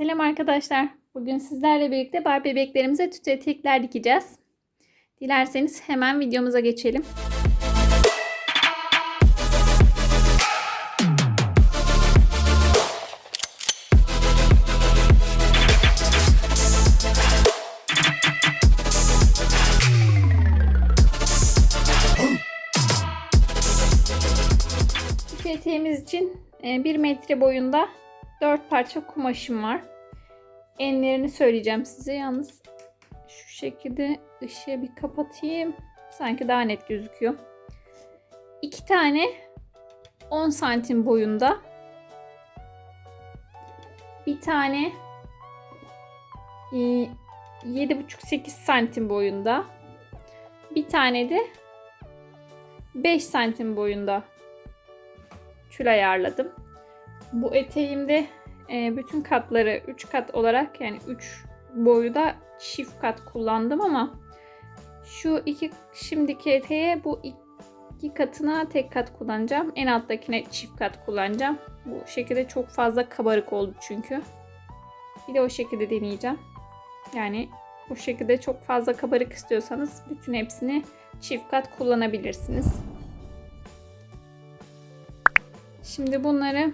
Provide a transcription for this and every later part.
Selam arkadaşlar. Bugün sizlerle birlikte Barbie bebeklerimize tüt etekler dikeceğiz. Dilerseniz hemen videomuza geçelim. Tüt için 1 metre boyunda 4 parça kumaşım var. Enlerini söyleyeceğim size. Yalnız şu şekilde ışığı bir kapatayım. Sanki daha net gözüküyor. 2 tane 10 santim boyunda. Bir tane 7,5-8 santim boyunda. Bir tane de 5 santim boyunda tül ayarladım. Bu eteğimde e, bütün katları 3 kat olarak yani 3 boyu da çift kat kullandım ama şu iki şimdiki eteğe bu iki katına tek kat kullanacağım. En alttakine çift kat kullanacağım. Bu şekilde çok fazla kabarık oldu çünkü. Bir de o şekilde deneyeceğim. Yani bu şekilde çok fazla kabarık istiyorsanız bütün hepsini çift kat kullanabilirsiniz. Şimdi bunları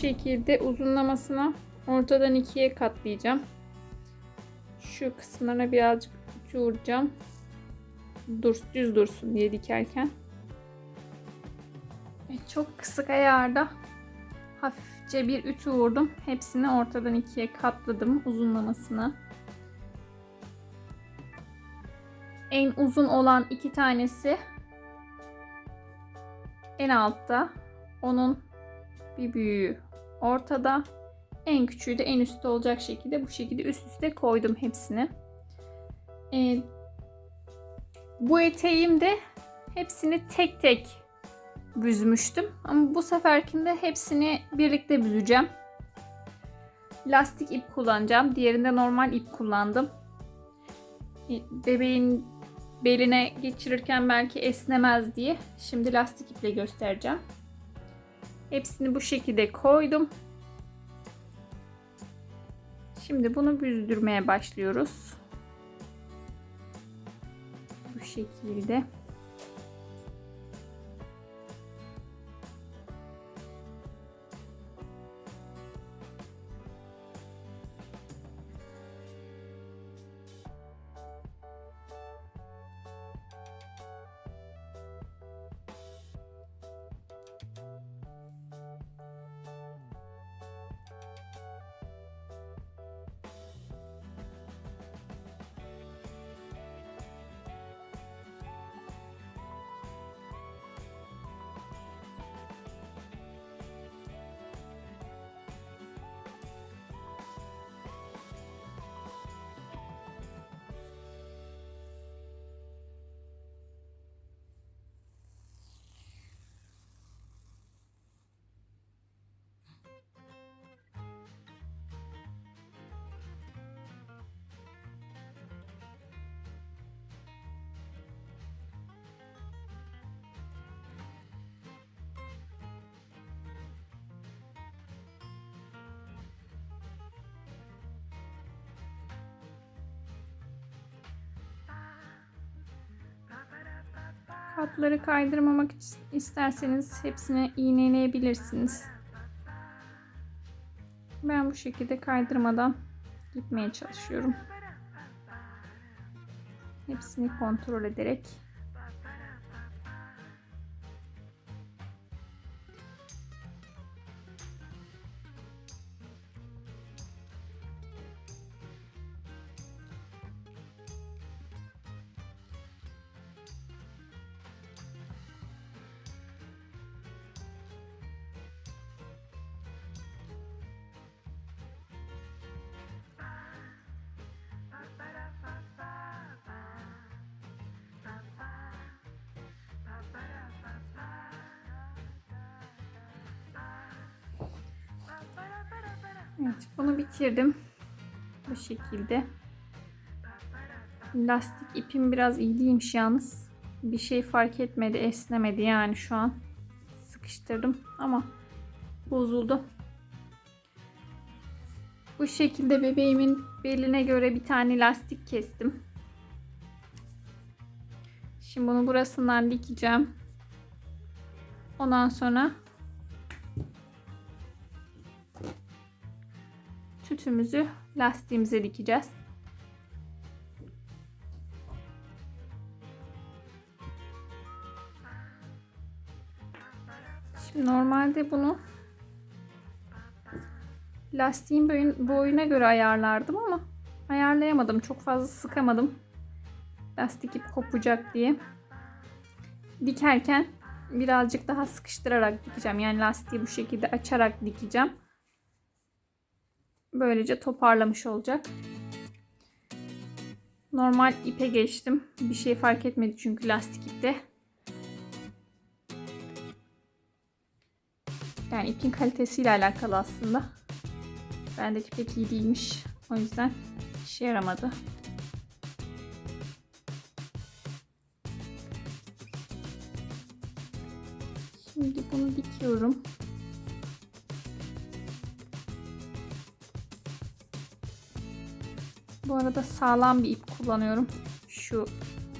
şekilde uzunlamasına ortadan ikiye katlayacağım. Şu kısımlarına birazcık ütü vuracağım. Dur, düz dursun diye dikerken. Evet, çok kısık ayarda hafifçe bir ütü vurdum. Hepsini ortadan ikiye katladım uzunlamasına. En uzun olan iki tanesi en altta. Onun bir büyüğü ortada. En küçüğü de en üstte olacak şekilde bu şekilde üst üste koydum hepsini. Ee, bu eteğimde hepsini tek tek büzmüştüm. Ama bu seferkinde hepsini birlikte büzeceğim. Lastik ip kullanacağım. Diğerinde normal ip kullandım. Bebeğin beline geçirirken belki esnemez diye şimdi lastik iple göstereceğim. Hepsini bu şekilde koydum. Şimdi bunu büzdürmeye başlıyoruz. Bu şekilde. Katları kaydırmamak isterseniz hepsini iğneleyebilirsiniz. Ben bu şekilde kaydırmadan gitmeye çalışıyorum. Hepsini kontrol ederek Evet bunu bitirdim. Bu şekilde. Lastik ipim biraz iyiymiş yalnız. Bir şey fark etmedi, esnemedi yani şu an. Sıkıştırdım ama bozuldu. Bu şekilde bebeğimin beline göre bir tane lastik kestim. Şimdi bunu burasından dikeceğim. Ondan sonra tütümüzü lastiğimize dikeceğiz. Şimdi normalde bunu lastiğin boyun, boyuna göre ayarlardım ama ayarlayamadım. Çok fazla sıkamadım. Lastik ip kopacak diye. Dikerken birazcık daha sıkıştırarak dikeceğim. Yani lastiği bu şekilde açarak dikeceğim. Böylece toparlamış olacak. Normal ipe geçtim. Bir şey fark etmedi çünkü lastik ipte. Yani ipin kalitesiyle alakalı aslında. Bendeki pek iyi değilmiş. O yüzden işe yaramadı. Şimdi bunu dikiyorum. Bu arada sağlam bir ip kullanıyorum. Şu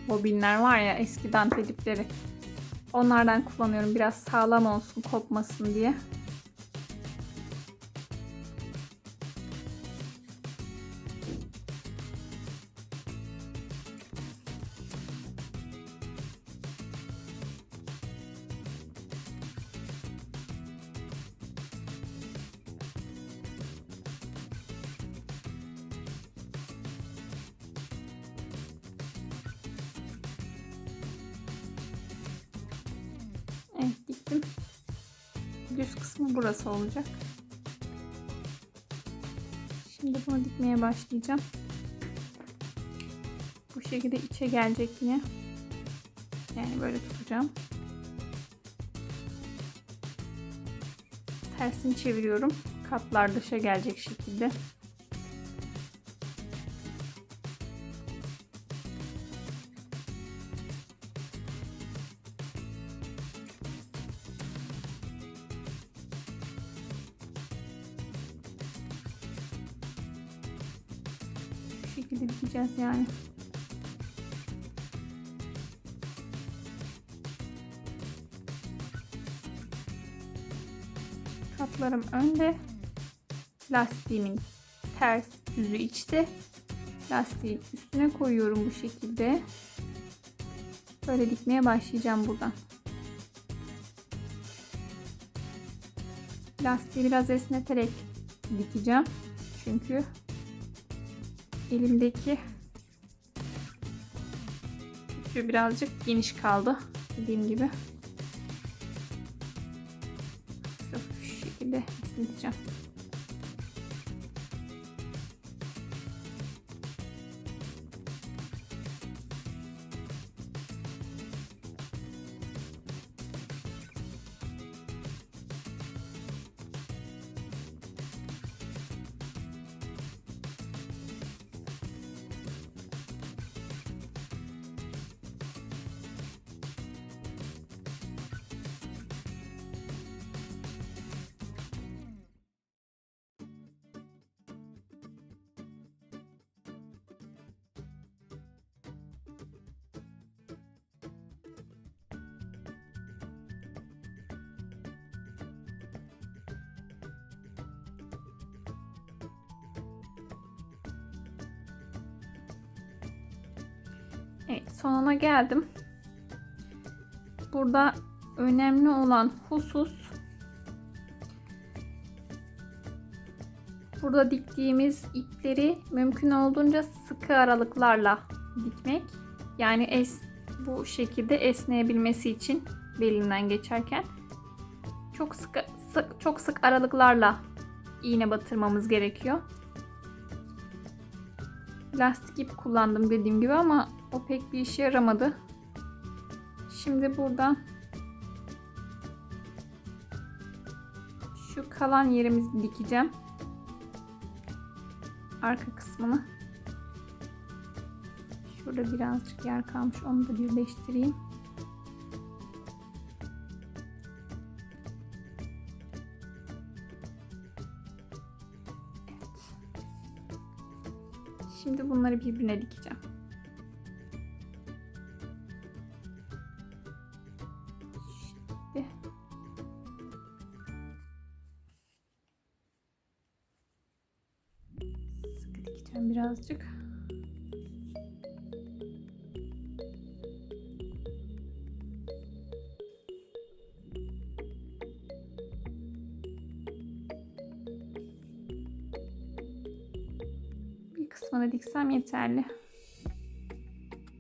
bobinler var ya eski ipleri. Onlardan kullanıyorum. Biraz sağlam olsun, kopmasın diye. Diktim. Düz kısmı burası olacak. Şimdi bunu dikmeye başlayacağım. Bu şekilde içe gelecek yine. Yani böyle tutacağım. Tersini çeviriyorum. Katlar dışa gelecek şekilde. Yani. Katlarım önde. Lastiğimin ters düzü içte. Lastiğin üstüne koyuyorum bu şekilde. Böyle dikmeye başlayacağım buradan. Lastiği biraz esneterek dikeceğim. Çünkü elimdeki şu birazcık geniş kaldı. Dediğim gibi. Şu şekilde esneteceğim. Sonuna geldim. Burada önemli olan husus burada diktiğimiz ipleri mümkün olduğunca sıkı aralıklarla dikmek. Yani es bu şekilde esneyebilmesi için belinden geçerken çok sık, sık çok sık aralıklarla iğne batırmamız gerekiyor. Lastik ip kullandım dediğim gibi ama o pek bir işe yaramadı. Şimdi buradan şu kalan yerimizi dikeceğim. Arka kısmını. Şurada birazcık yer kalmış. Onu da birleştireyim. Şimdi bunları birbirine dikeceğim. Birazcık. Bir kısmını diksem yeterli.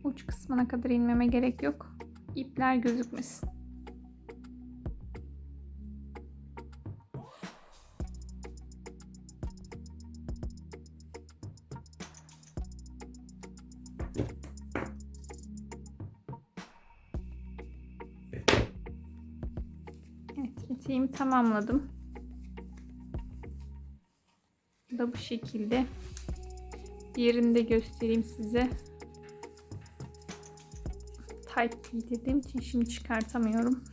Uç kısmına kadar inmeme gerek yok. İpler gözükmesin. Eteğimi tamamladım. Bu da bu şekilde. Diğerini de göstereyim size. Tight giydirdiğim için şimdi çıkartamıyorum.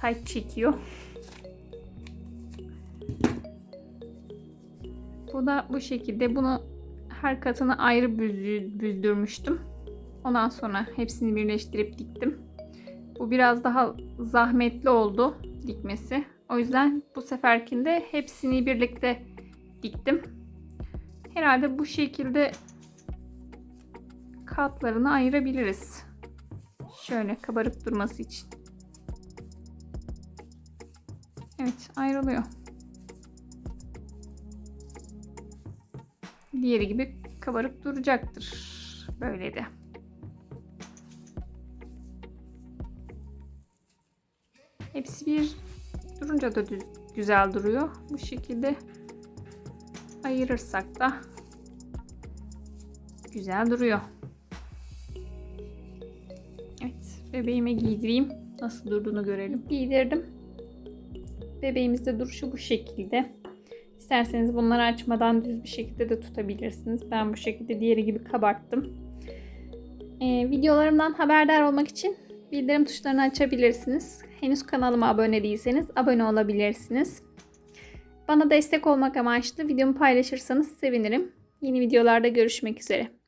Tight çekiyor. Bu da bu şekilde. Bunu her katını ayrı büzdü, büzdürmüştüm. Ondan sonra hepsini birleştirip diktim. Bu biraz daha zahmetli oldu dikmesi. O yüzden bu seferkinde hepsini birlikte diktim. Herhalde bu şekilde katlarını ayırabiliriz. Şöyle kabarık durması için. Evet ayrılıyor. Diğeri gibi kabarık duracaktır. Böyle de. Hepsi bir durunca da düz, güzel duruyor. Bu şekilde ayırırsak da güzel duruyor. Evet, bebeğime giydireyim. Nasıl durduğunu görelim. Giydirdim. Bebeğimizde duruşu bu şekilde. İsterseniz bunları açmadan düz bir şekilde de tutabilirsiniz. Ben bu şekilde diğeri gibi kabarttım. Ee, videolarımdan haberdar olmak için bildirim tuşlarını açabilirsiniz. Henüz kanalıma abone değilseniz abone olabilirsiniz. Bana destek olmak amaçlı videomu paylaşırsanız sevinirim. Yeni videolarda görüşmek üzere.